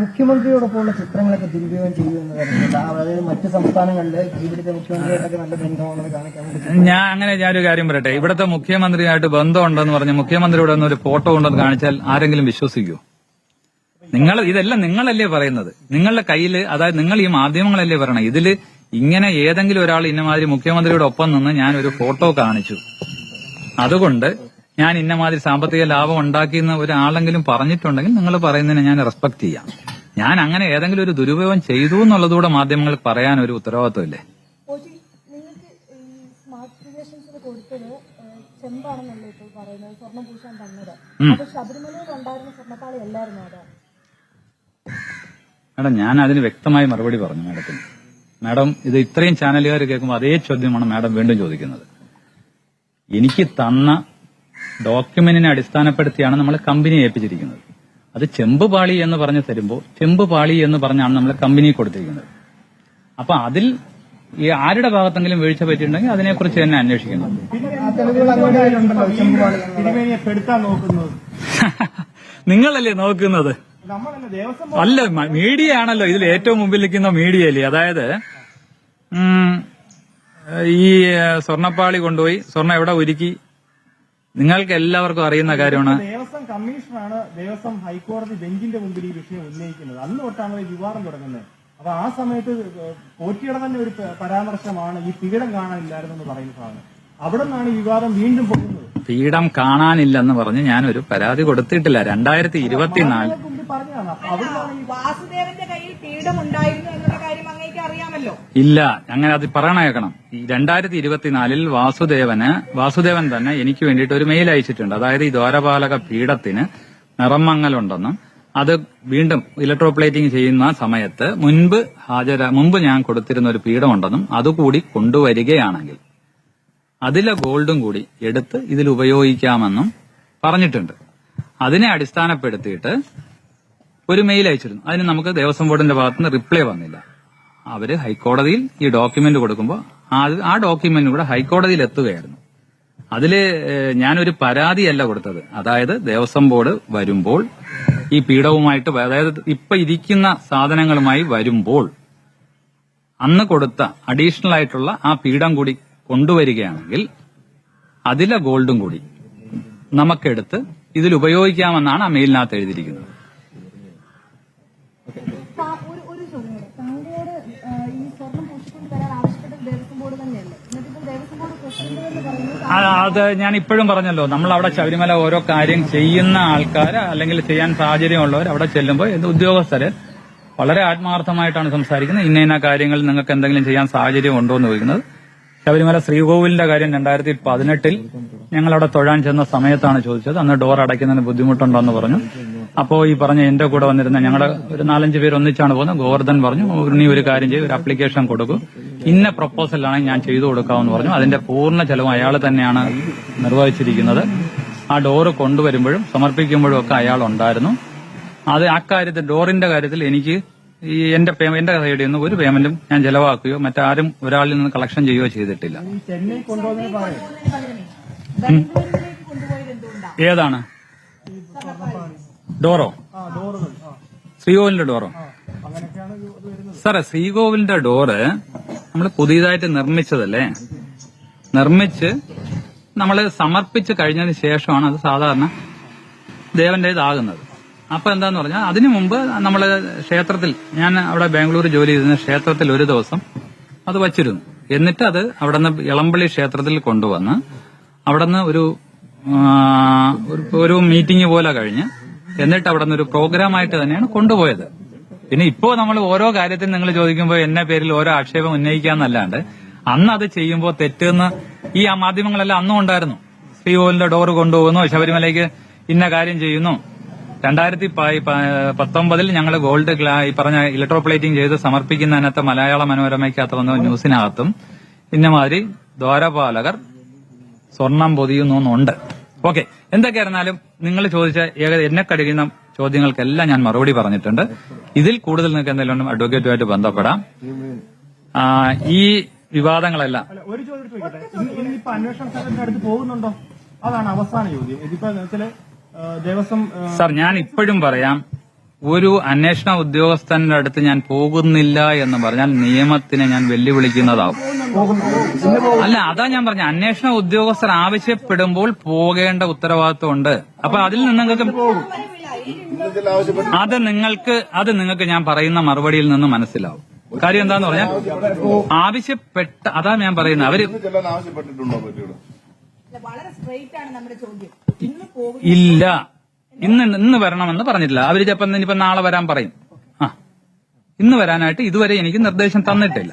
മുഖ്യമന്ത്രിയോടൊപ്പമുള്ള ചിത്രങ്ങളൊക്കെ ദുരുപയോഗം ചെയ്യുമെന്ന് പറയുന്നുണ്ട് അതായത് മറ്റ് സംസ്ഥാനങ്ങളിൽ ഇവിടുത്തെ മുഖ്യമന്ത്രിയായിട്ടൊക്കെ നല്ല ബന്ധമാണെന്ന് കാണിക്കാൻ ഞാൻ അങ്ങനെ ഞാനൊരു കാര്യം പറയട്ടെ. ഇവിടുത്തെ മുഖ്യമന്ത്രിയായിട്ട് ബന്ധമുണ്ടെന്ന് പറഞ്ഞ് മുഖ്യമന്ത്രിയുടെ ഒരു ഫോട്ടോ ഉണ്ടെന്ന് കാണിച്ചാൽ ആരെങ്കിലും വിശ്വസിക്കുമോ നിങ്ങൾ ഇതെല്ലാം നിങ്ങളല്ലേ പറയുന്നത്. നിങ്ങളുടെ കയ്യിൽ അതായത് നിങ്ങൾ ഈ മാധ്യമങ്ങളല്ലേ പറയണം. ഇതിൽ ഇങ്ങനെ ഏതെങ്കിലും ഒരാൾ ഇന്നമാതിരി മുഖ്യമന്ത്രിയുടെ ഒപ്പം നിന്ന് ഞാൻ ഒരു ഫോട്ടോ കാണിച്ചു. അതുകൊണ്ട് ഞാൻ ഇന്നമാതിരി സാമ്പത്തിക ലാഭം ഉണ്ടാക്കിയെന്ന് ഒരാളെങ്കിലും പറഞ്ഞിട്ടുണ്ടെങ്കിൽ നിങ്ങൾ പറയുന്നതിനെ ഞാൻ റെസ്പെക്ട് ചെയ്യാം. ഞാൻ അങ്ങനെ ഏതെങ്കിലും ഒരു ദുരുപയോഗം ചെയ്തു എന്നുള്ളതുകൂടെ മാധ്യമങ്ങൾ പറയാൻ ഒരു ഉത്തരവാദിത്വമില്ലേ? മാഡം ഞാൻ അതിന് വ്യക്തമായി മറുപടി പറഞ്ഞു മാഡത്തിന്. മാഡം ഇത് ഇത്രയും ചാനലുകാർ കേൾക്കുമ്പോൾ അതേ ചോദ്യമാണ് മാഡം വീണ്ടും ചോദിക്കുന്നത്. എനിക്ക് തന്ന ഡോക്യുമെന്റിനെ അടിസ്ഥാനപ്പെടുത്തിയാണ് നമ്മൾ കമ്പനിയെ ഏൽപ്പിച്ചിരിക്കുന്നത്. അത് ചെമ്പ് പാളി എന്ന് പറഞ്ഞ് തരുമ്പോൾ ചെമ്പ് പാളി എന്ന് പറഞ്ഞാണ് നമ്മൾ കമ്പനി കൊടുത്തിരിക്കുന്നത്. അപ്പൊ അതിൽ ഈ ആരുടെ ഭാഗത്തെങ്കിലും വീഴ്ച പറ്റിയിട്ടുണ്ടെങ്കിൽ അതിനെക്കുറിച്ച് തന്നെ അന്വേഷിക്കണം. നിങ്ങളല്ലേ നോക്കുന്നത്? അല്ല മീഡിയ ആണല്ലോ. ഇതിൽ ഏറ്റവും മുമ്പിൽ നിൽക്കുന്ന മീഡിയ അല്ലേ അതായത് ഈ സ്വർണപ്പാളി കൊണ്ടുപോയി സ്വർണം എവിടെ ഒരുക്കി നിങ്ങൾക്ക് എല്ലാവർക്കും അറിയുന്ന കാര്യമാണ്. ദേവസ്വം കമ്മീഷനാണ് ദേവസ്വം ഹൈക്കോടതി ബെഞ്ചിന്റെ മുമ്പിൽ ഈ വിഷയം ഉന്നയിക്കുന്നത്. അന്ന് തൊട്ടാണ് ഈ വിവാദം തുടങ്ങുന്നത്. അപ്പൊ ആ സമയത്ത് പോറ്റിയുടെ തന്നെ ഒരു പരാമർശമാണ് ഈ പീഠം കാണാനില്ലായിരുന്നു എന്ന് പറയുന്ന സാധനം. അവിടെ നിന്നാണ് ഈ വിവാദം വീണ്ടും പോകുന്നത്. പീഠം കാണാനില്ലെന്ന് പറഞ്ഞ് ഞാനൊരു പരാതി കൊടുത്തിട്ടില്ല. രണ്ടായിരത്തി ഇരുപത്തിനാല് പറഞ്ഞതാണ്. വാസുദേവന്റെ കയ്യിൽ അങ്ങേക്ക് അറിയാമല്ലോ ഇല്ല അങ്ങനെ അത് പറയണ കേൾക്കണം. ഈ രണ്ടായിരത്തി ഇരുപത്തിനാലിൽ വാസുദേവന് വാസുദേവൻ തന്നെ എനിക്ക് വേണ്ടിയിട്ട് ഒരു മെയിൽ അയച്ചിട്ടുണ്ട്. അതായത് ഈ ദ്വാരപാലക പീഠത്തിന് നിറമങ്ങലുണ്ടെന്നും. അത് വീണ്ടും ഇലക്ട്രോപ്ലേറ്റിംഗ് ചെയ്യുന്ന സമയത്ത് മുൻപ് ഹാജര മുൻപ് ഞാൻ കൊടുത്തിരുന്ന ഒരു പീഠമുണ്ടെന്നും അതുകൂടി കൊണ്ടുവരികയാണെങ്കിൽ അതിലെ ഗോൾഡും കൂടി എടുത്ത് ഇതിൽ ഉപയോഗിക്കാമെന്നും പറഞ്ഞിട്ടുണ്ട്. അതിനെ അടിസ്ഥാനപ്പെടുത്തിയിട്ട് ഒരു മെയിൽ അയച്ചിരുന്നു. അതിന് നമുക്ക് ദേവസ്വം ബോർഡിന്റെ ഭാഗത്തുനിന്ന് റിപ്ലൈ വന്നില്ല. അവർ ഹൈക്കോടതിയിൽ ഈ ഡോക്യുമെന്റ് കൊടുക്കുമ്പോൾ ആ- ഡോക്യുമെന്റ് കൂടെ ഹൈക്കോടതിയിൽ എത്തുകയായിരുന്നു. ഏഹ്, ഞാനൊരു പരാതിയല്ല കൊടുത്തത്. അതായത് ദേവസ്വം ബോർഡ് വരുമ്പോൾ ഈ പീഠവുമായിട്ട് അതായത് ഇപ്പൊ ഇരിക്കുന്ന സാധനങ്ങളുമായി വരുമ്പോൾ അന്ന് കൊടുത്ത അഡീഷണൽ ആയിട്ടുള്ള ആ പീഠം കൂടി കൊണ്ടുവരികയാണെങ്കിൽ അതിലെ ഗോൾഡും കൂടി നമുക്കെടുത്ത് ഇതിൽ ഉപയോഗിക്കാമെന്നാണ് ആ മെയിലിനകത്ത് എഴുതിയിരിക്കുന്നത്. അത് ഞാൻ ഇപ്പോഴും പറഞ്ഞല്ലോ. നമ്മൾ അവിടെ ശബരിമല ഓരോ കാര്യം ചെയ്യുന്ന ആൾക്കാർ അല്ലെങ്കിൽ ചെയ്യാൻ സാഹചര്യമുള്ളവർ അവിടെ ചെല്ലുമ്പോൾ ഉദ്യോഗസ്ഥര് വളരെ ആത്മാർത്ഥമായിട്ടാണ് സംസാരിക്കുന്നത്. ഇന്ന ഇന്ന കാര്യങ്ങൾ നിങ്ങൾക്ക് എന്തെങ്കിലും ചെയ്യാൻ സാഹചര്യം ഉണ്ടോ എന്ന് ചോദിക്കുന്നത്. ശബരിമല ശ്രീകോവിലിന്റെ കാര്യം രണ്ടായിരത്തി പതിനെട്ടിൽ ഞങ്ങൾ അവിടെ തൊഴാൻ ചെന്ന സമയത്താണ് ചോദിച്ചത്. അന്ന് ഡോർ അടയ്ക്കുന്നതിന് ബുദ്ധിമുട്ടുണ്ടോ എന്ന് പറഞ്ഞു. അപ്പോ ഈ പറഞ്ഞ എന്റെ കൂടെ വന്നിരുന്ന ഞങ്ങളുടെ ഒരു നാലഞ്ച് പേര് ഒന്നിച്ചാണ് പോകുന്നത്. ഗോവർദ്ധൻ പറഞ്ഞു നീ ഒരു കാര്യം ചെയ്യും ഒരു അപ്ലിക്കേഷൻ കൊടുക്കും. ഇന്ന പ്രപ്പോസലാണ് ഞാൻ ചെയ്തു കൊടുക്കാമെന്ന് പറഞ്ഞു. അതിന്റെ പൂർണ ചെലവ് അയാൾ തന്നെയാണ് നിർവഹിച്ചിരിക്കുന്നത്. ആ ഡോറ് കൊണ്ടുവരുമ്പോഴും സമർപ്പിക്കുമ്പോഴും ഒക്കെ അയാൾ ഉണ്ടായിരുന്നു. അത് ആ കാര്യത്തിൽ ഡോറിന്റെ കാര്യത്തിൽ എനിക്ക് ഈ എന്റെ എന്റെ സൈഡിൽ നിന്ന് ഒരു പേയ്മെന്റും ഞാൻ ചെലവാക്കുകയോ മറ്റാരും ഒരാളിൽ നിന്ന് കളക്ഷൻ ചെയ്യുകയോ ചെയ്തിട്ടില്ല. ഏതാണ്? ഡോറോ? ശ്രീകോവിലിന്റെ ഡോറോ? സാറേ ശ്രീകോവിലിന്റെ ഡോറ് നമ്മൾ പുതിയതായിട്ട് നിർമ്മിച്ചതല്ലേ? നിർമ്മിച്ച് നമ്മൾ സമർപ്പിച്ച് കഴിഞ്ഞതിന് ശേഷമാണ് അത് സാധാരണ ദേവന്റേതാകുന്നത് അപ്പൊ എന്താന്ന് പറഞ്ഞാൽ അതിനു മുമ്പ് നമ്മൾ ക്ഷേത്രത്തിൽ ഞാൻ അവിടെ ബാംഗ്ലൂർ ജോലി ചെയ്തിരുന്ന ക്ഷേത്രത്തിൽ ഒരു ദിവസം അത് വച്ചിരുന്നു. എന്നിട്ട് അത് അവിടെ നിന്ന് ഇളമ്പള്ളി ക്ഷേത്രത്തിൽ കൊണ്ടുവന്ന് അവിടെ നിന്ന് ഒരു ഒരു- മീറ്റിംഗ് പോലെ കഴിഞ്ഞ് എന്നിട്ട് അവിടെ നിന്ന് ഒരു പ്രോഗ്രാമായിട്ട് തന്നെയാണ് കൊണ്ടുപോയത്. പിന്നെ ഇപ്പോ നമ്മൾ ഓരോ കാര്യത്തിൽ നിങ്ങൾ ചോദിക്കുമ്പോൾ എന്നെ പേരിൽ ഓരോ ആക്ഷേപം ഉന്നയിക്കാന്നല്ലാണ്ട് അന്ന് അത് ചെയ്യുമ്പോൾ തെറ്റെന്ന് ഈ ആ മാധ്യമങ്ങളെല്ലാം അന്നും ഉണ്ടായിരുന്നു. ശ്രീകോവിലിന്റെ ഡോറ് കൊണ്ടുപോകുന്നു ശബരിമലയ്ക്ക് ഇന്ന കാര്യം ചെയ്യുന്നു. രണ്ടായിരത്തി പത്തൊമ്പതിൽ ഞങ്ങൾ ഗോൾഡ് ഈ പറഞ്ഞ ഇലക്ട്രോ പ്ലേറ്റിംഗ് ചെയ്ത് സമർപ്പിക്കുന്നതിനകത്ത് മലയാള മനോരമയ്ക്കകത്ത് വന്ന ന്യൂസിനകത്തും ഇന്നമാതിരി ദ്വാരപാലകർ സ്വർണം പൊതിയുന്നുണ്ട് ഓക്കെ എന്തൊക്കെയായിരുന്നാലും നിങ്ങൾ ചോദിച്ച ഏക- എന്നെ കഴിയുന്ന ചോദ്യങ്ങൾക്കെല്ലാം ഞാൻ മറുപടി പറഞ്ഞിട്ടുണ്ട്. ഇതിൽ കൂടുതൽ നിങ്ങൾക്ക് എന്തെങ്കിലും അഡ്വക്കേറ്റുമായിട്ട് ബന്ധപ്പെടാം. ഈ വിവാദങ്ങളെല്ലാം. ഒരു ചോദ്യം ചോദിക്കട്ടെ. ഇനി ഇനിയിപ്പോ അന്വേഷണ സംഘത്തിന്റെ അടുത്ത് പോകുന്നുണ്ടോ? അതാണ് അവസാന ചോദ്യം. ഇതിപ്പോ ദേവസ്വം സാർ ഞാൻ ഇപ്പോഴും പറയാം ഒരു അന്വേഷണ ഉദ്യോഗസ്ഥന്റെ അടുത്ത് ഞാൻ പോകുന്നില്ല എന്ന് പറഞ്ഞാൽ നിയമത്തിനെ ഞാൻ വെല്ലുവിളിക്കുന്നതാവും. അല്ല അതാ ഞാൻ പറഞ്ഞ അന്വേഷണ ഉദ്യോഗസ്ഥർ ആവശ്യപ്പെടുമ്പോൾ പോകേണ്ട ഉത്തരവാദിത്വം ഉണ്ട് അപ്പൊ അതിൽ നിന്ന് നിങ്ങൾക്ക് അത് നിങ്ങൾക്ക് അത് നിങ്ങൾക്ക് ഞാൻ പറയുന്ന മറുപടിയിൽ നിന്ന് മനസ്സിലാവും. കാര്യം എന്താന്ന് പറഞ്ഞാൽ ആവശ്യപ്പെട്ട അതാണ് ഞാൻ പറയുന്നത് അവർ ഇല്ല. ഇന്ന് ഇന്ന് വരണമെന്ന് പറഞ്ഞിട്ടില്ല. അവർ ചിലപ്പോ ഇനിയിപ്പോ നാളെ വരാൻ പറയും. ആ. ഇന്ന് വരാനായിട്ട് ഇതുവരെ എനിക്ക് നിർദ്ദേശം തന്നിട്ടില്ല.